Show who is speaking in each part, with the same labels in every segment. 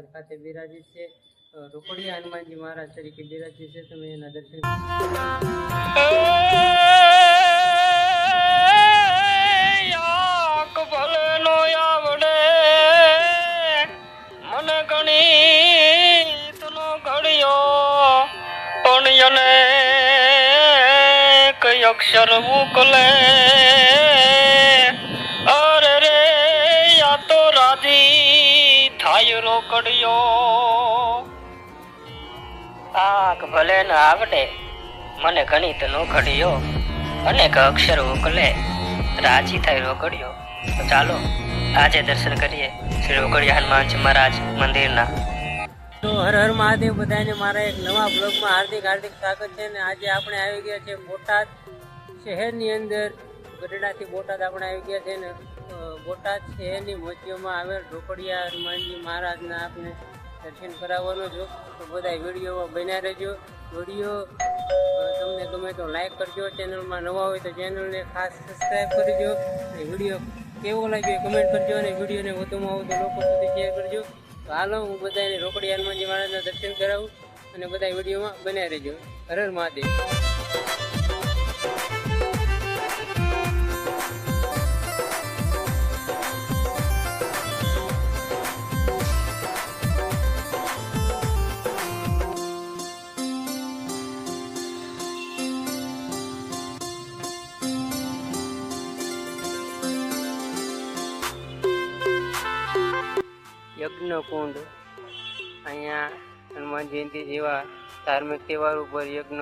Speaker 1: બોટાદ ખાતે બિરાજી છે. રોકડીયા હનુમાનજી મહારાજ તરીકે બિરાજી છે. તમે એના દર્શન
Speaker 2: અક્ષર મોકલે? રાજી રોકડ્યો આંખ ભલે ન આવડે, મને ગણિત નો ઘડિયો. અનેક અક્ષર ઉકલે, રાજી થાય રોકડિયો. તો ચાલો, આજે દર્શન કરીએ શ્રી રોકડિયા હનુમાનજી મહારાજ મંદિરના.
Speaker 1: તો હર હર મહાદેવ બધાને મારા એક નવા બ્લોગમાં હાર્દિક હાર્દિક સ્વાગત છે અને આજે આપણે આવી ગયા છે બોટાદ શહેરની અંદર. ગઢડાથી બોટાદ આપણે આવી ગયા છે ને બોટાદ બોટાદ શહેરની મોતીઓમાં આવેલ રોકડિયા હનુમાનજી મહારાજના આપણે દર્શન કરાવવાનો છો. તો બધા વિડીયોમાં બન્યા રહેજો. વીડિયો તમને ગમે તો લાઈક કરજો, ચેનલમાં નવા હોય તો ચેનલને ખાસ સબસ્ક્રાઈબ કરજો. અને વીડિયો કેવો લાગ્યો કમેન્ટ કરજો અને વિડીયોને વધુમાં વધુ લોકો સુધી શેર કરજો. તો હાલો, હું બધાને રોકડી હનુમાનજી મહારાજના દર્શન કરાવું અને બધા વિડીયોમાં બન્યા રહેજો. હરર હર મહાદેવ. યજ્ઞ કુંડ. અહીંયા હનુમાન જયંતિ જેવા ધાર્મિક તહેવાર ઉપર યજ્ઞ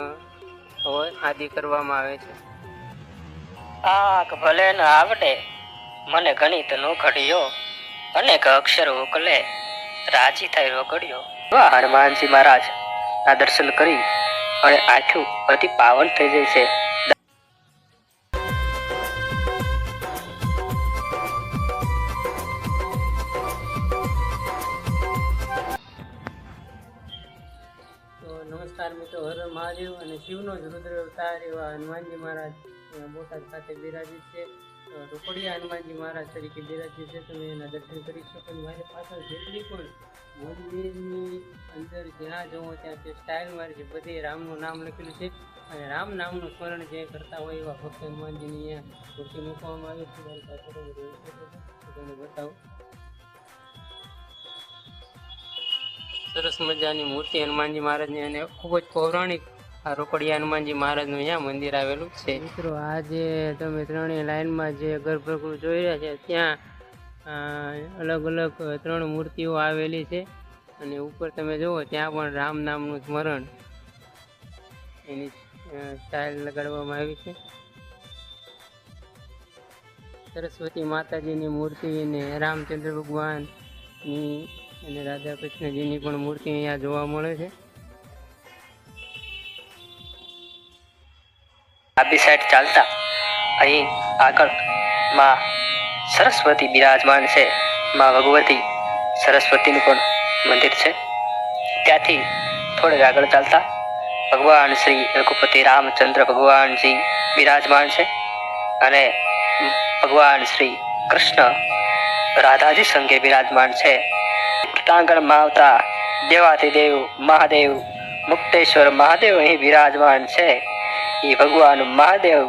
Speaker 1: આદિ કરવામાં આવે છે.
Speaker 2: આંખ ભલે ન આવડે, મને ગણિત નો ઘડિયો. અનેક અક્ષર ઉકલે, રાજી થાય રોકડ્યો. વાહ, હનુમાનજી મહારાજ ના દર્શન કરી અને આખું અતિ પાવન થઈ જાય છે
Speaker 1: મિત્રો હર મહાદેવ અને શિવનો જ રુદ્ર અવતાર એવા હનુમાનજી મહારાજ બોટાદ ખાતે બિરાજિત છે. તો રોકડિયા હનુમાનજી મહારાજ તરીકે બિરાજિત છે. તમે એના દર્શન કરી શકો મારી પાછળ જેટલી પણ મંદિરની અંદર જ્યાં જવો ત્યાં તે સ્ટાઇલ મારી છે. બધે રામનું નામ લખેલું છે. અને રામ નામનું સ્મરણ જે કરતા હોય એવા ભક્ત હનુમાનજીની અહીંયા મૂર્તિ મૂકવામાં આવી છે. મારી પાછળ તો બતાવું. સરસ મજાની મૂર્તિ હનુમાનજી મહારાજની અને ખૂબ જ પૌરાણિક આ રોકડિયા હનુમાનજી મહારાજનું અહીંયા મંદિર આવેલું છે. મિત્રો, આ જે તમે ત્રણેય લાઇનમાં જે ગર્ભગૃહ જોઈ રહ્યા છે, ત્યાં અલગ અલગ ત્રણ મૂર્તિઓ આવેલી છે. અને ઉપર તમે જુઓ, ત્યાં પણ રામ નામનું સ્મરણ એની સ્ટાઇલ લગાડવામાં આવી છે. સરસ્વતી માતાજીની મૂર્તિ અને રામચંદ્ર ભગવાનની અને રાધા કૃષ્ણજીની પણ મૂર્તિ અહીંયા જોવા મળે છે.
Speaker 2: ડાબી સાઈડ ચાલતા અહીં આગળમાં સરસ્વતી બિરાજમાન છે. માં ભગવતી સરસ્વતીનું પણ મંદિર છે. ત્યાંથી થોડેક આગળ ચાલતા ભગવાન શ્રી રઘુપતિ રામચંદ્ર ભગવાનજી બિરાજમાન છે. અને ભગવાન શ્રી કૃષ્ણ રાધાજી સંગે બિરાજમાન છે. મુક્તાંગણમાં આવતા દેવાતિદેવ મહાદેવ, મુક્તેશ્વર, મહાદેવ અહીં વિરાજમાન છે. એ ભગવાન મહાદેવ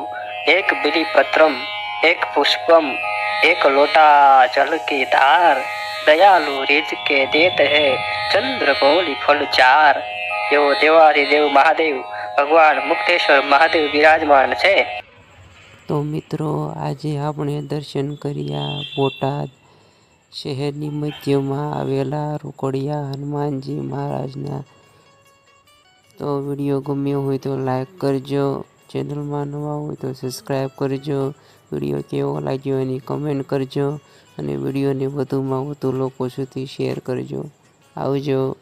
Speaker 2: એક બિલીપત્રમ, એક પુષ્પમ, એક લોટા જલ કી ધાર, દયાલુ રીત કે દેત હે ચંદ્ર ગોલી ફલ ચાર એવો દેવાદિદેવ મહાદેવ, ભગવાન, મુક્તેશ્વર, મહાદેવ વિરાજમાન છે.
Speaker 1: તો મિત્રો, આજે આપણે દર્શન કર્યા બોટાદ શહેરની મધ્યમાં આવેલા રોકડિયા હનુમાનજી મહારાજના તો વીડિયો ગમ્યો હોય તો લાઈક કરજો, ચેનલમાં નવા હોય તો સબસ્ક્રાઈબ કરજો, વીડિયો કેવો લાગ્યો એની કમેન્ટ કરજો અને વિડીયોને વધુમાં વધુ લોકો સુધી શેર કરજો. આવજો.